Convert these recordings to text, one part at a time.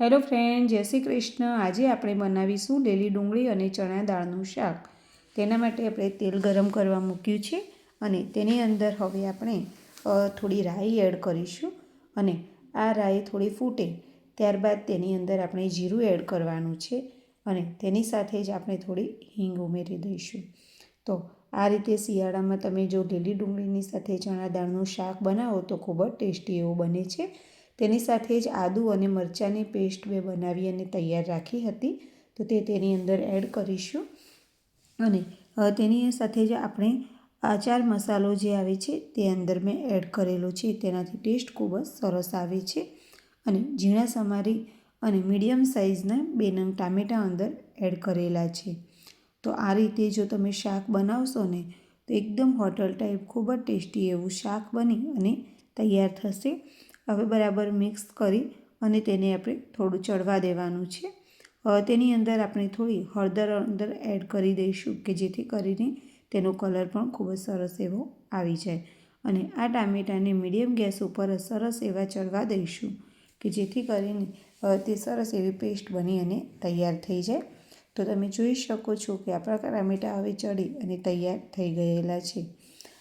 Hello friend, જય શ્રી કૃષ્ણ. આજે આપણે બનાવીશું લીલી ડુંગળી અને ચણા દાળનું શાક. તેના માટે આપણે તેલ ગરમ કરવા મૂક્યું છે અને તેની અંદર હવે આપણે થોડી રાઈ એડ કરીશું અને આ રાઈ થોડી ફૂટે. ત્યારબાદ તેની અંદર આપણે જીરું એડ કરવાનું છે અને તેની સાથે જ આપણે થોડી હિંગ ઉમેરી દઈશું. તો આ રીતે શિયાળામાં તમે જો લીલી ડુંગળીની સાથે ચણા દાળનું શાક બનાવો તો ખૂબ જ ટેસ્ટી એવું બને છે. તેની સાથે જ આદુ અને મરચાંની પેસ્ટ મેં બનાવી અને તૈયાર રાખી હતી. તો તે તેની અંદર એડ કરીશું. અને તેની સાથે જ આપણે આચાર મસાલો જે આવે છે તે અંદર મેં એડ કરેલો છે. તેનાથી ટેસ્ટ ખૂબ જ સરસ આવે છે. અને ઝીણા સમારી અને મીડિયમ સાઇઝના બે નંગ ટામેટાં અંદર એડ કરેલા છે. તો આ રીતે જો તમે શાક બનાવશો ને, તો એકદમ હોટલ ટાઈપ, ખૂબ જ ટેસ્ટી એવું શાક બની અને તૈયાર થશે. હવે બરાબર મિક્સ કરી અને તેને આપણે થોડું ચડવા દેવાનું છે. તેની અંદર આપણે થોડી હળદર અંદર એડ કરી દઈશું કે જેથી કરીને તેનો કલર પણ ખૂબ જ સરસ એવો આવી જાય. અને આ ટામેટાને મીડિયમ ગેસ ઉપર સરસ એવા ચડવા દઈશું કે જેથી કરીને તે સરસ એવી પેસ્ટ બની અને તૈયાર થઈ જાય. તો તમે જોઈ શકો છો કે આપણા ટામેટાં હવે ચડી અને તૈયાર થઈ ગયેલા છે.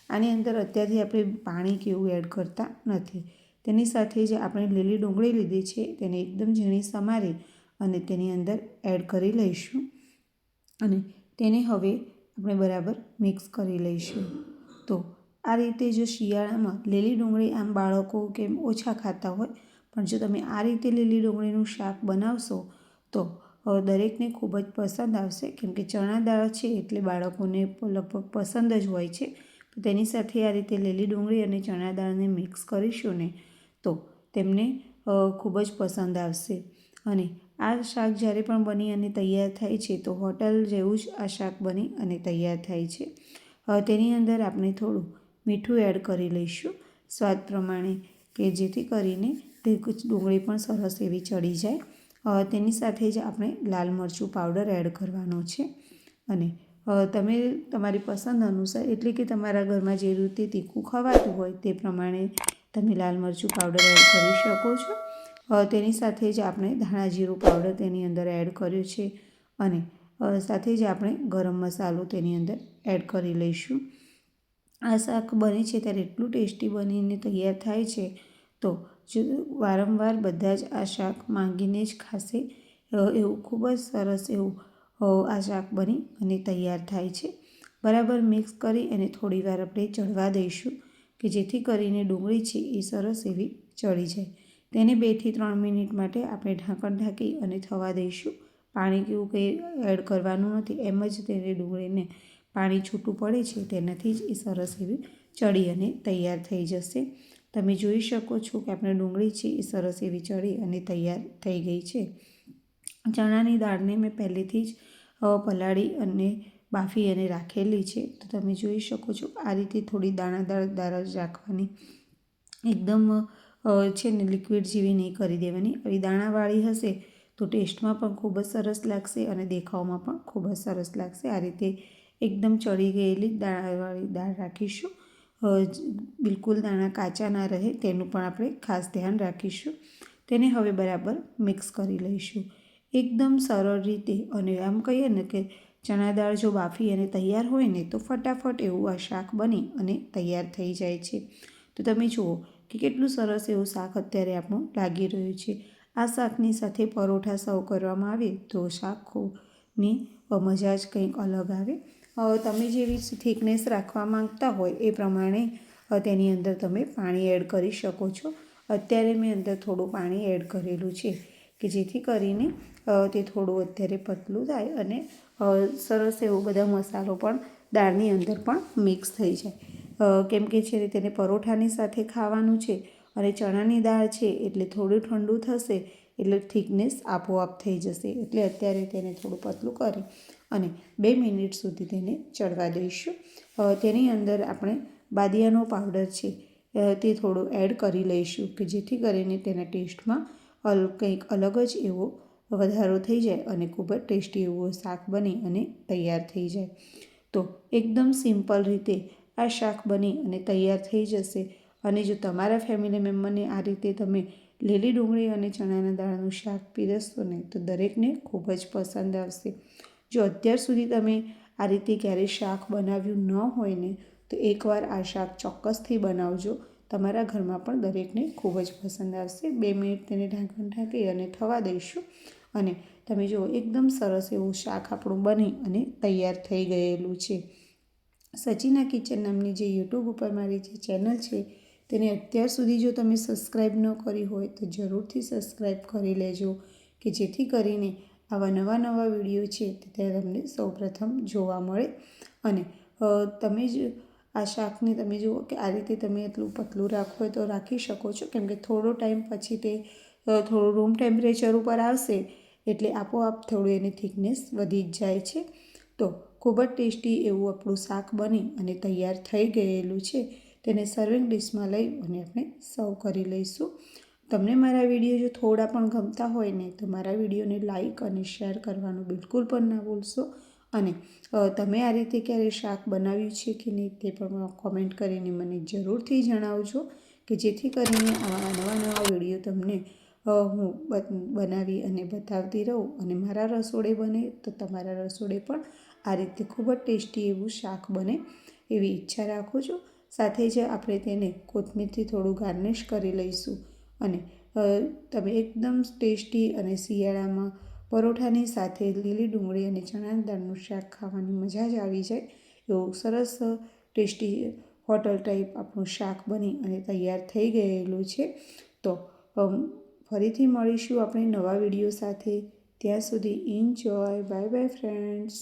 આની અંદર અત્યારથી આપણે પાણી કે એવું એડ કરતા નથી. તેની સાથે જે આપણે લીલી ડુંગળી લીધી છે, તેને એકદમ ઝીણી સમારી અને તેની અંદર એડ કરી લઈશું. અને તેને હવે આપણે બરાબર મિક્સ કરી લઈશું. તો આ રીતે જો શિયાળામાં લીલી ડુંગળી આમ બાળકો કેમ ઓછા ખાતા હોય, પણ જો તમે આ રીતે લીલી ડુંગળીનું શાક બનાવશો, તો દરેકને ખૂબ જ પસંદ આવશે. કેમ કે ચણા દાળ છે એટલે બાળકોને લગભગ પસંદ જ હોય છે. તો તેની સાથે આ રીતે લીલી ડુંગળી અને ચણા દાળને મિક્સ કરીશું ને, તો તેમને ખૂબ જ પસંદ આવશે. અને આ શાક જ્યારે પણ બની અને તૈયાર થાય છે, તો હોટલ જેવું જ આ શાક બની અને તૈયાર થાય છે. તેની અંદર આપણે થોડું મીઠું એડ કરી લઈશું. સ્વાદ પ્રમાણે કે જેથી કરીને તે ડુંગળી પણ સરસ એવી ચડી જાય. તેની સાથે જ આપણે લાલ મરચું પાવડર એડ કરવાનો છે. અને તમે તમારી પસંદ અનુસાર, એટલે કે તમારા ઘરમાં જે રીતે તીખું ખવાતું હોય તે પ્રમાણે તમે લાલ મરચું પાવડર એડ કરી શકો છો. તેની સાથે જ આપણે ધાણા જીરું પાવડર તેની અંદર એડ કર્યો છે અને સાથે જ આપણે ગરમ મસાલો તેની અંદર એડ કરી લઈશું. આ શાક બને છે ત્યારે એટલું ટેસ્ટી બનીને તૈયાર થાય છે, તો જો વારંવાર બધા જ આ શાક માંગીને જ ખાશે એવું ખૂબ જ સરસ એવું આ શાક બની અને તૈયાર થાય છે. બરાબર મિક્સ કરી અને થોડીવાર આપણે ચડવા દઈશું કે જેથી કરીને ડુંગળી છે એ સરસ એવી ચડી જાય. તેને બેથી ત્રણ મિનિટ માટે આપણે ઢાંકણ ઢાંકી અને થવા દઈશું. પાણી કેવું કંઈ એડ કરવાનું નથી, એમ જ તેને ડુંગળીને પાણી છૂટું પડે છે તેનાથી જ એ સરસ એવી ચડી અને તૈયાર થઈ જશે. તમે જોઈ શકો છો કે આપણે ડુંગળી છે એ સરસ એવી ચડી અને તૈયાર થઈ ગઈ છે. ચણાની દાળને મેં પહેલેથી જ પલાળી અને બાફી અને રાખેલી છે. તો તમે જોઈ શકો છો આ રીતે થોડી દાણાદાર દાળ જ રાખવાની. એકદમ છે ને લિક્વિડ જેવી નહીં કરી દેવાની. આવી દાણાવાળી હશે તો ટેસ્ટમાં પણ ખૂબ જ સરસ લાગશે અને દેખાવમાં પણ ખૂબ જ સરસ લાગશે. આ રીતે એકદમ ચડી ગયેલી દાણાવાળી દાળ રાખીશું. બિલકુલ દાણા કાચા ના રહે તેનું પણ આપણે ખાસ ધ્યાન રાખીશું. તેને હવે બરાબર મિક્સ કરી લઈશું. એકદમ સરળ રીતે અને આમ કહીએ ને કે ચણા દાળ જો બાફી અને તૈયાર હોય ને તો ફટાફટ એવું આ શાક બની અને તૈયાર થઈ જાય છે. તો તમે જુઓ કે કેટલું સરસ એવું શાક અત્યારે આપણું લાગી રહ્યું છે. આ શાકની સાથે પરોઠા સર્વ કરવામાં આવે તો શાકની મજા જ કંઈક અલગ આવે. તમે જેવી થિકનેસ રાખવા માંગતા હોય એ પ્રમાણે તેની અંદર તમે પાણી એડ કરી શકો છો. અત્યારે મેં અંદર થોડું પાણી એડ કરેલું છે. કે જેથી કરીને તે થોડું અત્યારે પતલું થાય અને સરસ એવો બધા મસાલો પણ દાળની અંદર પણ મિક્સ થઈ જાય. કેમ કે છે તેને પરોઠાની સાથે ખાવાનું છે અને ચણાની દાળ છે એટલે થોડું ઠંડુ થશે, એટલે થિકનેસ આપોઆપ થઈ જશે, એટલે અત્યારે તેને થોડું પતલું કરી અને બે મિનિટ સુધી તેને ચડવા દઈશું. તેની અંદર આપણે બાદિયાનો પાવડર છે તે થોડો એડ કરી લઈશું કે જેથી કરીને તેના ટેસ્ટમાં અલ કંઈક અલગ જ એવો વધારો થઈ જાય અને ખૂબ જ ટેસ્ટી એવું શાક બની અને તૈયાર થઈ જાય. તો એકદમ સિમ્પલ રીતે આ શાક બની અને તૈયાર થઈ જશે. અને જો તમારા ફેમિલી મેમ્બરને આ રીતે તમે લીલી ડુંગળી અને ચણાના દાળનું શાક પીરસશો ને, તો દરેકને ખૂબ જ પસંદ આવશે. જો અત્યાર સુધી તમે આ રીતે ક્યારેય શાક બનાવ્યું ન હોય ને, તો એકવાર આ શાક ચોક્કસથી બનાવજો. તમારા ઘરમાં પણ દરેકને ખૂબ જ પસંદ આવશે. બે મિનિટ તેને ઢાંકણ ઢાંકી અને થવા દઈશું. અને તમે જુઓ, એકદમ સરસ એવું શાક આપણું બની અને તૈયાર થઈ ગયેલું છે. સચિના કિચન નામની જે યુટ્યુબ ઉપર મારી જે ચેનલ છે, તેને અત્યાર સુધી જો તમે સબસ્ક્રાઈબ ન કરી હોય, તો જરૂરથી સબસ્ક્રાઈબ કરી લેજો, કે જેથી કરીને આવા નવા નવા વીડિયો છે તે તમને સૌપ્રથમ જોવા મળે. અને તમે જ આ શાકને તમે જુઓ કે આ રીતે તમે એટલું પતલું રાખવું હોય તો રાખી શકો છો. કેમ કે થોડો ટાઈમ પછી તે થોડું રૂમ ટેમ્પરેચર ઉપર આવશે એટલે આપોઆપ થોડું એની થિકનેસ વધી જ જાય છે. તો ખૂબ જ ટેસ્ટી એવું આપણું શાક બની અને તૈયાર થઈ ગયેલું છે. તેને સર્વિંગ ડિશમાં લઈ અને આપણે સર્વ કરી લઈશું. તમને મારા વીડિયો જો થોડા પણ ગમતા હોય ને તો મારા વિડીયોને લાઇક અને શેર કરવાનું બિલકુલ પણ ના ભૂલશો. અને તમે આ રીતે ક્યારેય શાક બનાવ્યું છે કે નહીં તે પણ કોમેન્ટ કરીને મને જરૂરથી જણાવજો કે જેથી કરીને આવા નવા નવા વીડિયો તમને હું બનાવી અને બતાવતી રહું અને મારા રસોડે બને તો તમારા રસોડે પણ આ રીતે ખૂબ જ ટેસ્ટી એવું શાક બને એવી ઈચ્છા રાખું છું. સાથે જ આપણે તેને કોથમીરથી થોડું ગાર્નિશ કરી લઈશું અને તમે એકદમ ટેસ્ટી અને શિયાળામાં પરોઠાની સાથે લીલી ડુંગળી અને ચણાની દાળનું શાક ખાવાની મજા જ આવી જાય. એવું સરસ, ટેસ્ટી હોટલ ટાઈપ આપણું શાક બની અને તૈયાર થઈ ગયેલું છે. તો ફરીથી મળીશું આપણે નવા વીડિયો સાથે. ત્યાં સુધી ઇન્જોય બાય બાય ફ્રેન્ડ્સ